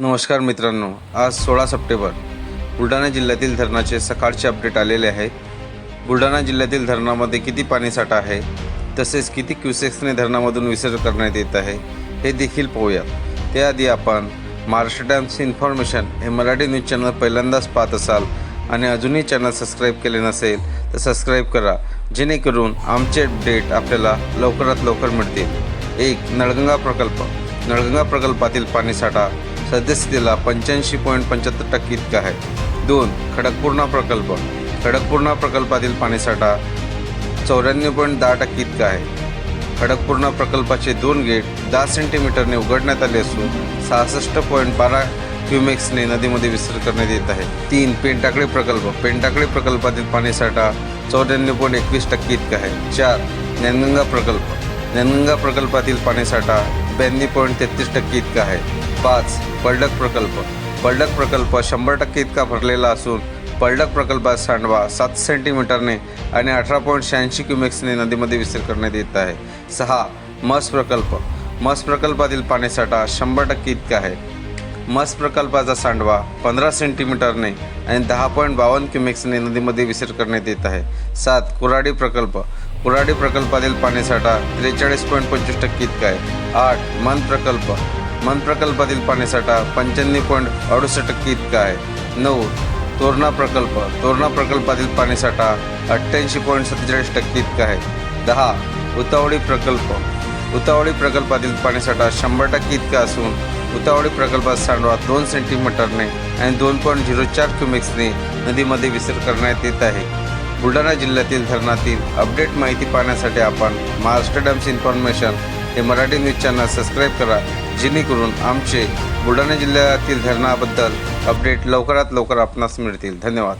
नमस्कार मित्रांनो आज सोळा सप्टेंबर बुलढाणा जिल्ह्यातील धरणाचे सकाळचे अपडेट आलेले आहे. बुलढाणा जिल्ह्यातील धरणामध्ये किती पाणीसाठा आहे? तसेच किती क्युसेक्सने धरणामधून विसर्ग करण्यात येत आहे? हे देखील पाहूया त्याआधी आपण महाराष्ट्र टाइम्स इन्फॉर्मेशन हे मराठी न्यूज चॅनल पहिल्यांदाच पाहत असाल आणि अजूनही चॅनल सबस्क्राईब केले नसेल तर सबस्क्राईब करा जेणेकरून आमचे अपडेट आपल्याला लवकरात लवकर मिळतील. एक नळगंगा प्रकल्प. नळगंगा प्रकल्पातील पाणीसाठा सद्यस्थितीला पंच्याऐंशी पॉईंट पंच्याहत्तर टक्के इतका आहे. दोन खडकपूर्णा प्रकल्प. खडकपूर्णा प्रकल्पातील पाणीसाठा चौऱ्याण्णव पॉईंट दहा टक्के इतका आहे. खडकपूर्णा प्रकल्पाचे दोन गेट दहा सेंटीमीटरने उघडण्यात आले असून सहासष्ट पॉईंट बारा क्युमेक्सने नदीमध्ये विसर्ग करण्यात येत आहे. तीन पेंटाकडे प्रकल्प. पेंटाकडे प्रकल्पातील पाणीसाठा चौऱ्याण्णव पॉईंट एकवीस टक्के इतका आहे. चार ज्ञानगंगा प्रकल्प. ज्ञानगंगा प्रकल्पातील पाणीसाठा ब्याण्णव पॉईंट तेहतीस टक्के इतका आहे. पाच पलडक प्रकल्प. पलडक प्रकल्प शंभर टक्के इतका भरलेला असून पलडक प्रकल्पात सांडवा सात सेंटीमीटरने आणि अठरा पॉईंट शहाऐंशी क्युमेक्सने नदीमध्ये विसर्ग करण्यात येत आहे. सहा मस प्रकल्प. मस प्रकल्पातील पाणीसाठा शंभर टक्के इतका आहे. मस प्रकल्पाचा सांडवा पंधरा सेंटीमीटरने आणि दहा पॉईंट बावन्न क्युमेक्सने नदीमध्ये विसर करण्यात येत आहे. सात कुराडी प्रकल्प. कुराडी प्रकल्पातील पाणीसाठा त्रेचाळीस पॉईंट पंचवीस टक्के इतका आहे. आठ मन प्रकल्प. मन प्रकल्पातील पाणीसाठा पंच्याण्णव पॉईंट अडुसष्ट टक्के इतका आहे. नऊ तोरणा प्रकल्प तोरणा प्रकल्पातील पाणीसाठा अठ्ठ्याऐंशी पॉईंट सत्तेचाळीस टक्के इतका आहे. दहा उतावळी प्रकल्प उतावळी प्रकल्पातील पाणीसाठा शंभर टक्के इतका असून उतावळी प्रकल्पात सांडवा दोन सेंटीमीटरने आणि दोन पॉईंट झिरो चार क्युमेक्सने नदीमध्ये विसर करण्यात येत आहे. बुलढाणा जिल्ह्यातील धरणातील अपडेट माहिती पाहण्यासाठी आपण महाराष्ट्र डॅम्स इन्फॉर्मेशन हे मराठी न्यूज चॅनल सबस्क्राईब करा. जेणेकरून आमचे बुलढाणा जिल्ह्यातील धरणाबद्दल अपडेट लवकरात लवकर आपणास मिळतील. धन्यवाद.